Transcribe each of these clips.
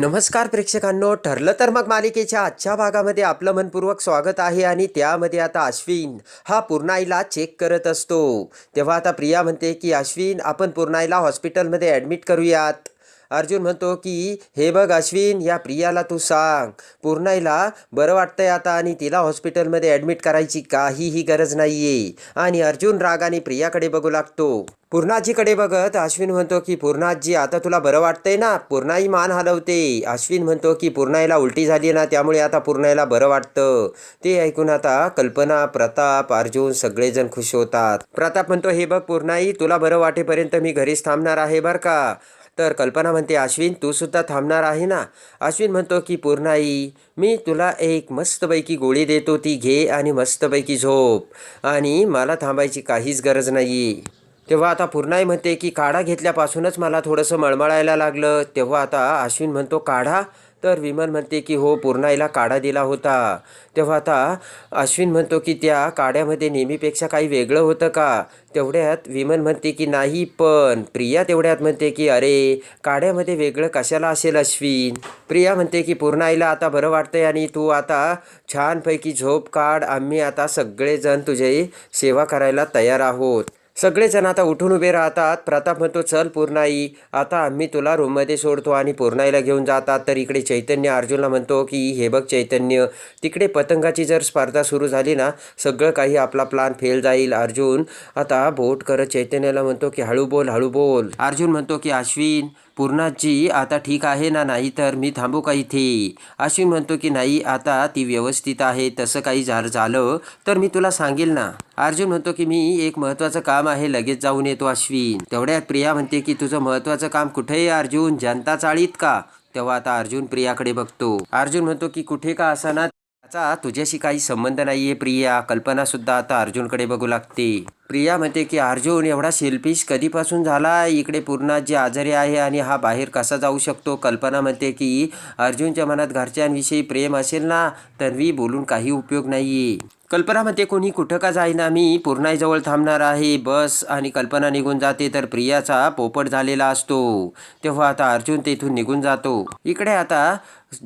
नमस्कार प्रेक्षकांनो ठरलं तर मग मालिकेच्या आजच्या भागामध्ये आपलं मनपूर्वक स्वागत आहे आणि त्यामध्ये आता अश्विन हा पूर्णाईला चेक करत असतो. तेव्हा आता प्रिया म्हणते की अश्विन आपण पूर्णाईला हॉस्पिटलमध्ये ॲडमिट करूयात. अर्जुन म्हणतो की हे बघ अश्विन या प्रियाला तू सांग. पूर्णाईला बरं वाटतंय आता आणि तिला हॉस्पिटलमध्ये ॲडमिट करायची काहीही गरज नाही आहे आणि अर्जुन रागाने प्रियाकडे बघू लागतो. पूर्णाजीकडे बघत अश्विन म्हणतो की पूर्णाजी आता तुला बरं वाटतंय ना? पूर्णाई मान हलवते. अश्विन म्हणतो की पूर्णाईला उलटी झाली ना त्यामुळे आता पूर्णाईला बरं वाटतं. ते ऐकून आता कल्पना प्रताप अर्जुन सगळेजण खुश होतात. प्रताप म्हणतो हे बघ पूर्णाई तुला बरं वाटेपर्यंत मी घरीच थांबणार आहे बरं का? तर कल्पना म्हणते अश्विन तू सुद्धा थांबणार आहे ना? अश्विन म्हणतो की पूर्णाई मी तुला एक मस्तपैकी गोळी देतो ती घे आणि मस्तपैकी झोप. आणि मला थांबायची काहीच गरज नाही तेव्हा आता पूर्णाई म्हणते की काढा घेतल्यापासूनच मला थोडंसं मळमळायला लागलं. तेव्हा आता अश्विन म्हणतो काढा तर विमल म्हणते की हो पूर्णाईला काढा दिला होता. तेव्हा आता अश्विन म्हणतो की त्या काढ्यामध्ये नेहमीपेक्षा काही वेगळं होतं का? तेवढ्यात विमल म्हणते की नाही पण प्रिया तेवढ्यात म्हणते की अरे काढ्यामध्ये वेगळं कशाला असेल अश्विन? प्रिया म्हणते की पूर्णाईला आता बरं वाटतंय आणि तू आता छानपैकी झोप काढ. आम्ही आता सगळेजण तुझे सेवा करायला तयार आहोत. सगळेजण आता उठून उभे राहतात. प्रताप म्हणतो चल पूर्णाई आता आम्ही तुला रूममध्ये सोडतो आणि पूर्णाईला घेऊन जातात. तर इकडे चैतन्य अर्जुनला म्हणतो की हे बघ चैतन्य तिकडे पतंगाची जर स्पर्धा सुरू झाली ना सगळं काही आपला प्लान फेल जाईल. अर्जुन आता बोट करत चैतन्याला म्हणतो की हळू बोल हळू बोल. अर्जुन म्हणतो की अश्विन पूर्णाजी आता ठीक आहे ना? नाही तर मी थांबू का इथे? अश्विन म्हणतो की नाही आता ती व्यवस्थित आहे. तसं काही झालं झालं तर मी तुला सांगेल ना. अर्जुन म्हणतो की मी एक महत्त्वाचं काम आहे लगेच जाऊन येतो अश्विन. तेवढ्यात प्रिया म्हणते की तुझं महत्त्वाचं काम कुठे आहे अर्जुन? जनता चाळीत का? तेव्हा आता अर्जुन प्रियाकडे बघतो. अर्जुन म्हणतो की कुठे का असाना? त्याचा तुझ्याशी काही संबंध नाहीये प्रिया. कल्पना सुद्धा आता अर्जुनकडे बघू लागते. प्रिया म्हणते की अर्जुन एवढा सेल्फिश कधीपासून झाला इकडे पूर्ण जे आजारी आहे आणि हा बाहेर कसा जाऊ शकतो? कल्पना म्हणते की अर्जुनच्या मनात घरच्यांविषयी प्रेम असेल ना तन्वी बोलून काही उपयोग नाहीये. कल्पना म्हणते कोणी कुठं का जाईना मी पूर्णाईजवळ थांबणार आहे. बस आणि कल्पना निघून जाते तर प्रियाचा पोपट झालेला असतो. तेव्हा आता अर्जुन तेथून निघून जातो. इकडे आता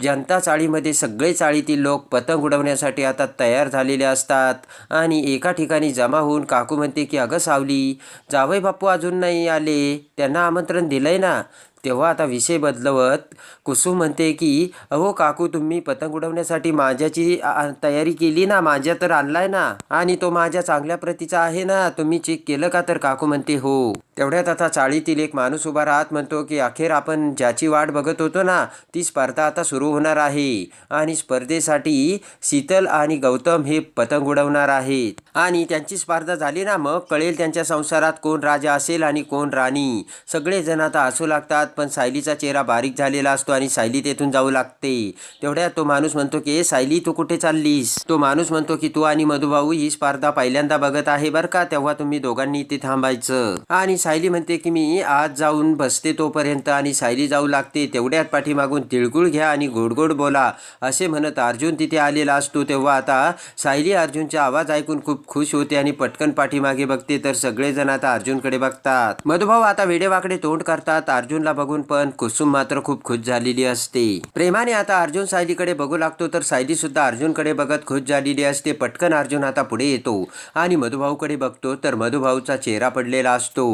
जनता चाळीमध्ये सगळे चाळीतील लोक पतंग उडवण्यासाठी आता तयार झालेले असतात आणि एका ठिकाणी जमा होऊन काकू म्हणते की अगं सावली जावई बापू अजून नाही आले. त्यांना आमंत्रण दिलंय ना. तेव्हा आता विषय बदलवत. कुसुम म्हणते की अहो काकू तुम्ही पतंग उडवण्यासाठी माझ्याची तयारी केली ना माझ्या तर आणलाय ना. आणि तो माझ्या चांगल्या प्रतीचा आहे ना तुम्ही चेक केलं का तर? काकू म्हणते हो. तेवढ्यात आता चाळीतील एक माणूस उभा राहत म्हणतो की अखेर आपण ज्याची वाट बघत होतो ना ती स्पर्धा आता सुरू होणार आहे. आणि स्पर्धेसाठी शीतल आणि गौतम हे पतंग उडवणार आहेत. आणि त्यांची स्पर्धा झाली ना मग कळेल त्यांच्या संसारात कोण राजा असेल आणि कोण राणी. सगळेजण आता हसू लागतात. पण सायलीचा चेहरा बारीक झालेला असतो आणि सायली तेथून जाऊ लागते. तेवढ्यात तो माणूस म्हणतो की "ए, सायली तू कुठे चाललीस? तो माणूस म्हणतो की तू आणि मधुभाऊ ही स्पर्धा पहिल्यांदा बघत आहे बरं का तेव्हा तुम्ही दोघांनी इथे थांबायचं. आणि सायली म्हणते की मी आज जाऊन बसते तोपर्यंत आणि सायली जाऊ लागते. तेवढ्यात पाठीमागून तिळगुळ घ्या आणि गोड गोड बोला. असे म्हणत अर्जुन तिथे आलेला असतो. तेव्हा आता सायली अर्जुनचा आवाज ऐकून खूप खुश होते आणि पटकन पाठीमागे बघते. तर सगळेजण आता अर्जुनकडे बघतात. मधुभाऊ आता वेडेवाकडे तोंड करतात. अर्जुनला बघून पण कुसुम मात्र खूप खुश झालेली असते. प्रेमाने आता अर्जुन सायलीकडे बघू लागतो तर सायली सुद्धा अर्जुनकडे बघत खुश झालेली असते. पटकन अर्जुन आता पुढे येतो आणि मधुभाऊकडे बघतो तर मधुभाऊचा चेहरा पडलेला असतो.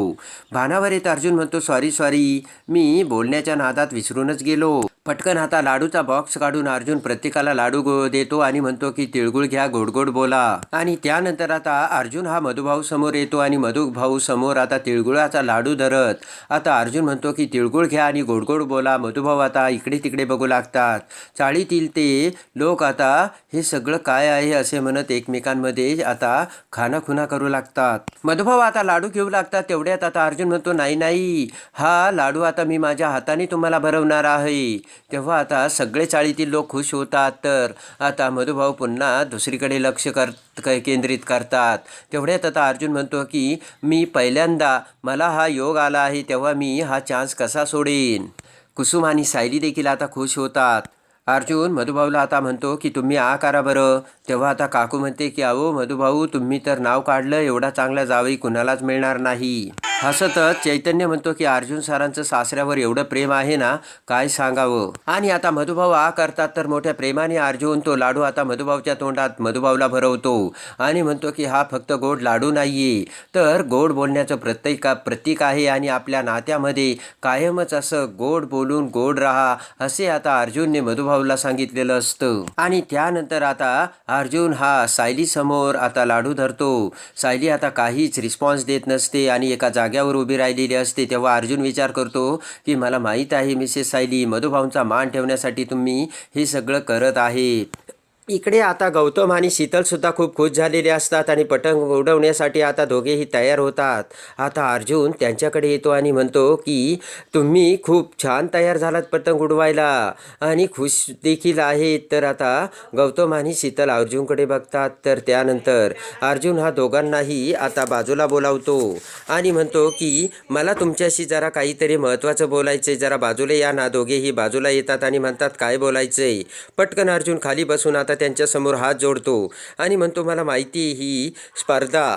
भानावर येत अर्जुन म्हणतो सॉरी सॉरी मी बोलण्याच्या नादात विसरूनच गेलो. पटकन आता लाडूचा बॉक्स काढून अर्जुन प्रत्येकाला लाडू देतो आणि म्हणतो की तिळगुळ घ्या गोडगोड बोला. आणि त्यानंतर आता अर्जुन हा मधुभाऊ समोर येतो आणि मधुभाऊ समोर आता तिळगुळाचा लाडू धरत. आता अर्जुन म्हणतो की तिळगुळ घ्या आणि गोडगोड बोला मधुभाऊ आता इकडे तिकडे बघू लागतात. चाळीतील ते लोक आता हे सगळं काय आहे? असे म्हणत एकमेकांमध्ये आता खानाखुना करू लागतात. मधुभाऊ आता लाडू घेऊ लागतात. तेवढ्यात आता अर्जुन म्हणतो नाही नाही. हा लाडू आता मी माझ्या हाताने तुम्हाला भरवणार आहे. तेव्हा आता सगळे चाळीतील लोक खुश होतात तर आता मधुभाऊ पुन्हा दुसरीकडे लक्ष कर केंद्रित करतात. तेवढ्यात आता अर्जुन म्हणतो की मी पहिल्यांदा मला हा योग आला आहे तेव्हा मी हा चान्स कसा सोडेन? कुसुम आणि सायली देखील आता खुश होतात. अर्जुन मधुभाऊला आता म्हणतो की तुम्ही आ करा बरं. तेव्हा आता काकू म्हणते की अहो मधुभाऊ तुम्ही तर नाव काढलं एवढा चांगला जावई कुणालाच मिळणार नाही. हसतच चैतन्य म्हणतो की अर्जुन सरांचं सासऱ्यावर एवढं प्रेम आहे ना काय सांगावं? आणि आता मधुभाऊ आ करतात तर मोठ्या प्रेमाने अर्जुन तो लाडू आता मधुभाऊच्या तोंडात मधुभाऊला भरवतो. आणि म्हणतो की हा फक्त गोड लाडू नाहीये. तर गोड बोलण्याचं प्रत्येक प्रतीक आहे आणि आपल्या नात्यामध्ये कायमच असं गोड बोलून गोड राहा असे आता अर्जुनने मधुभाऊला सांगितलेलं असतं. आणि त्यानंतर आता अर्जुन हा सायली समोर आता लाडू धरतो. सायली आता काहीच रिस्पॉन्स देत नसते आणि एका जाग्यावर उभी राहिलेली असते. तेव्हा अर्जुन विचार करतो की मला माहीत आहे मिसेस सायली मधुभाऊंचा मान ठेवण्यासाठी तुम्ही हे सगळं करत आहे. इकडे आता गौतम आणि शीतलसुद्धा खूप खुश झालेले असतात आणि पतंग उडवण्यासाठी आता दोघेही तयार होतात. आता अर्जुन त्यांच्याकडे येतो आणि म्हणतो की तुम्ही खूप छान तयार झालात पतंग उडवायला आणि खुश देखील आहेत. तर आता गौतम आणि शीतल अर्जुनकडे बघतात. तर त्यानंतर अर्जुन हा दोघांनाही आता बाजूला बोलावतो आणि म्हणतो की मला तुमच्याशी जरा काहीतरी महत्त्वाचं बोलायचं आहे जरा बाजूला या ना. दोघेही बाजूला येतात आणि म्हणतात काय बोलायचं आहे पटकन अर्जुन खाली बसून आता त्यांच्यासमोर हात जोडतो आणि म्हणतो मला माहिती आहे ही स्पर्धा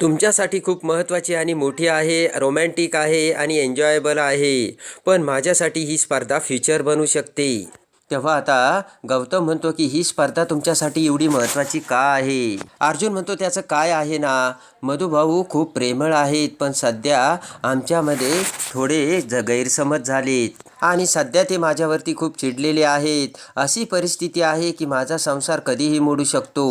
तुमच्यासाठी खूप महत्त्वाची आणि मोठी आहे रोमॅन्टिक आहे आणि एन्जॉयबल आहे पण माझ्यासाठी ही स्पर्धा फ्युचर बनू शकते. तेव्हा आता गौतम म्हणतो की ही स्पर्धा तुमच्यासाठी एवढी महत्त्वाची का आहे? अर्जुन म्हणतो त्याचं काय आहे ना मधुभाऊ खूप प्रेमळ आहेत पण सध्या आमच्यामध्ये थोडे ज गैरसमज झालेत. आणि सध्या ते माझ्यावरती खूप चिडलेले आहेत. अशी परिस्थिती आहे की माझा संसार कधीही मोडू शकतो.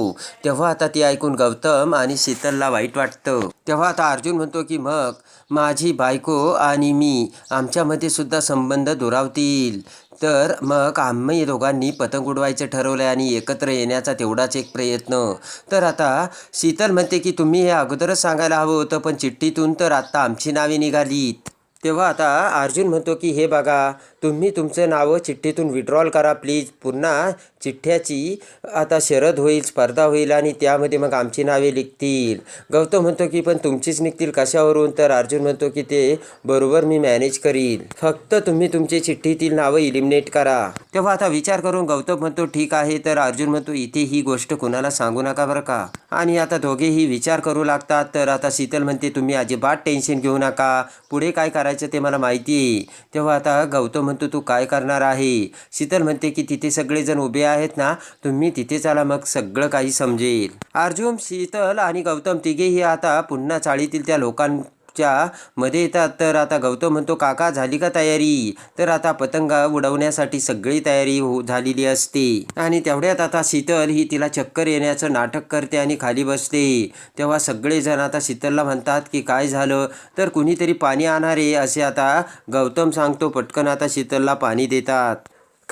तेव्हा आता ते ऐकून गौतम आणि शीतलला वाईट वाटतं. तेव्हा आता अर्जुन म्हणतो की मग माझी बायको आणि मी आमच्यामध्ये सुद्धा संबंध दुरावतील. तर मग आम्ही दोघांनी पतंग उडवायचं ठरवलं आणि एकत्र येण्याचा तेवढाच एक प्रयत्न. तर आता शीतल म्हणते की तुम्ही हे अगोदरच सांगायला हवं होतं पण चिठ्ठीतून तर आत्ता आमची नावे निघालीत. तेव्हा आता अर्जुन म्हणतो की हे बघा तुम्ही तुमचं नावं चिठ्ठीतून विड्रॉल करा प्लीज पुन्हा चिठ्ठ्याची आता शरद होईल स्पर्धा होईल आणि त्यामध्ये मग आमची नावे निघतील. गौतम म्हणतो की पण तुमचीच निघतील कशावरून? तर अर्जुन म्हणतो की ते बरोबर मी मॅनेज करील फक्त तुम्ही तुमची चिठ्ठीतील नावं इलिमिनेट करा. तेव्हा आता विचार करून गौतम म्हणतो ठीक आहे. तर अर्जुन म्हणतो इथे ही गोष्ट कुणाला सांगू नका बरं का? आणि आता दोघेही विचार करू लागतात. तर आता शीतल म्हणते तुम्ही अजिबात टेन्शन घेऊ नका. पुढे काय करायचं ते मला माहिती आहे. तेव्हा आता गौतम म्हणतो तू काय करणार आहे? शीतल म्हणते की तिथे सगळेजण उभे आहेत ना तुम्ही तिथे चला मग सगळं काही समजेल. अर्जुन शीतल आणि गौतम तिघेही आता पुन्हा चाळीतील त्या लोकां च्या मध्ये येतात. तर आता गौतम म्हणतो काका झाली का तयारी? तर आता पतंग उडवण्यासाठी सगळी तयारी हो झालेली असते. आणि तेवढ्यात आता शीतल ही तिला चक्कर येण्याचं नाटक करते आणि खाली बसते. तेव्हा सगळेजण आता शीतलला म्हणतात की काय झालं? तर कुणीतरी पाणी आणणारे असे आता गौतम सांगतो. पटकन आता शीतलला पाणी देतात.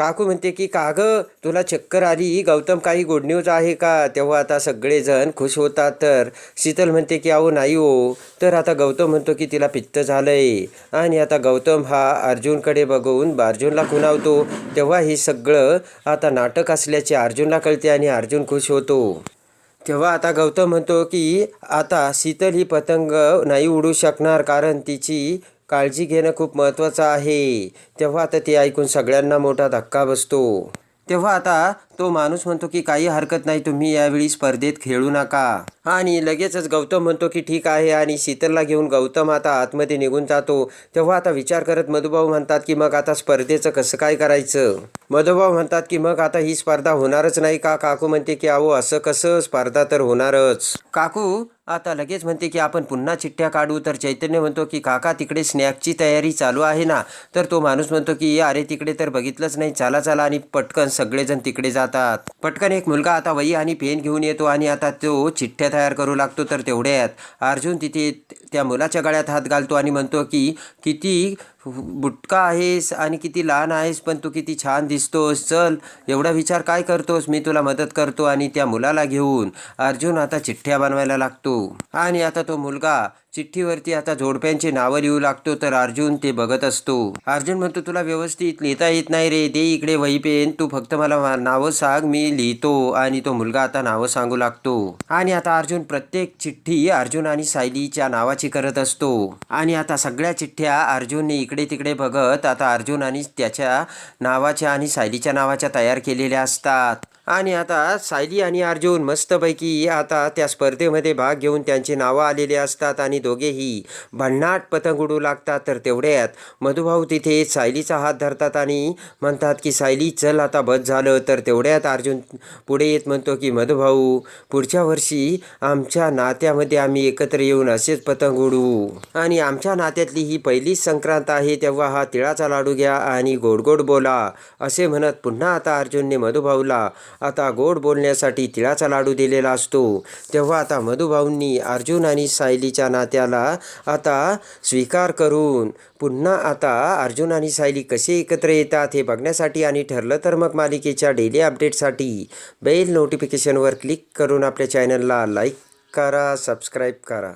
काकू म्हणते की का गं तुला चक्कर आली गौतम काही गुड न्यूज आहे का? तेव्हा आता सगळेजण खुश होतात. तर शीतल म्हणते की अहो नाही हो. तर आता गौतम म्हणतो की तिला पित्त झालंय. आणि आता गौतम हा अर्जुनकडे बघून अर्जुनला खुणावतो. तेव्हा हे सगळं आता नाटक असल्याचे अर्जुनला कळते आणि अर्जुन खुश होतो. तेव्हा आता गौतम म्हणतो की आता शीतल ही पतंग नाही उडू शकणार कारण तिची काळजी घेणं खूप महत्त्वाचं आहे. तेव्हा आता ते ऐकून सगळ्यांना मोठा धक्का बसतो. तेव्हा आता तो माणूस म्हणतो की काही हरकत नाही तुम्ही यावेळी स्पर्धेत खेळू नका. आणि लगेचच गौतम म्हणतो की ठीक आहे आणि शीतलला घेऊन गौतम आता आतमध्ये निघून जातो. तेव्हा आता विचार करत मधुभाऊ म्हणतात की मग आता स्पर्धेचं कसं काय करायचं? मधुभाऊ म्हणतात की मग आता ही स्पर्धा होणारच नाही का? काकू म्हणते की अहो असं कसं? स्पर्धा तर होणारच. काकू आता लगेच म्हणते की आपण पुन्हा चिठ्ठ्या काढू. तर चैतन्य म्हणतो की काका तिकडे स्नॅकची तयारी चालू आहे ना? तर तो माणूस म्हणतो की अरे तिकडे तर बघितलंच नाही. चला चला आणि पटकन सगळेजण तिकडे जातात. पटकन एक मुलगा आता वही आणि पेन घेऊन येतो आणि आता तो चिठ्ठ्या तयार करू लागतो तर तेवढ्यात अर्जुन तिथे त्या मुलाच्या गळ्यात हात घालतो आणि म्हणतो की किती बुटका आहेस आणि किती लहान आहेस पण तू किती छान दिसतोस. चल एवढा विचार काय करतोस? मी तुला मदत करतो आणि त्या मुलाला घेऊन अर्जुन आता चिठ्ठ्या बनवायला लागतो. आणि आता तो मुलगा चिठ्ठीवरती आता जोडप्यांची नावं लिहू लागतो तर अर्जुन ते बघत असतो. अर्जुन म्हणतो तुला व्यवस्थित लिहिता येत नाही रे. दे इकडे वही पेन. तू फक्त मला नावं सांग. मी लिहितो. आणि तो मुलगा आता नावं सांगू लागतो. आणि आता अर्जुन प्रत्येक चिठ्ठी अर्जुन आणि सायलीच्या नावाची करत असतो. आणि आता सगळ्या चिठ्ठ्या अर्जुनने इकडे तिकडे बघत आता अर्जुन आणि त्याच्या नावाच्या आणि सायलीच्या नावाच्या तयार केलेल्या असतात. आणि आता सायली आणि अर्जुन मस्तपैकी आता त्या स्पर्धेमध्ये भाग घेऊन त्यांची नावं आलेली असतात आणि दोघेही भन्नाट पतंग उडू लागतात तर तेवढ्यात मधुभाऊ तिथे सायलीचा हात धरतात आणि म्हणतात की सायली चल आता बस झालं. तर तेवढ्यात अर्जुन पुढे येत म्हणतो की मधुभाऊ पुढच्या वर्षी आमच्या नात्यामध्ये आम्ही एकत्र येऊन असेच पतंग उडू आणि आमच्या नात्यातली ही पहिलीच संक्रांत आहे तेव्हा हा तिळाचा लाडू घ्या आणि गोड गोड बोला असे म्हणत पुन्हा आता अर्जुनने मधुभाऊला आता गोड बोलण्यासाठी तिळाचा लाडू दिलेला असतो. तेव्हा आता मधुभाऊंनी अर्जुन आणि सायलीच्या नात्याला आता स्वीकार करून पुन्हा आता अर्जुन आणि सायली कसे एकत्र येतात हे बघण्यासाठी आणि ठरलं तर मग मालिकेच्या डेली अपडेटसाठी बेल नोटिफिकेशनवर क्लिक करून आपल्या चॅनलला लाईक करा सबस्क्राईब करा.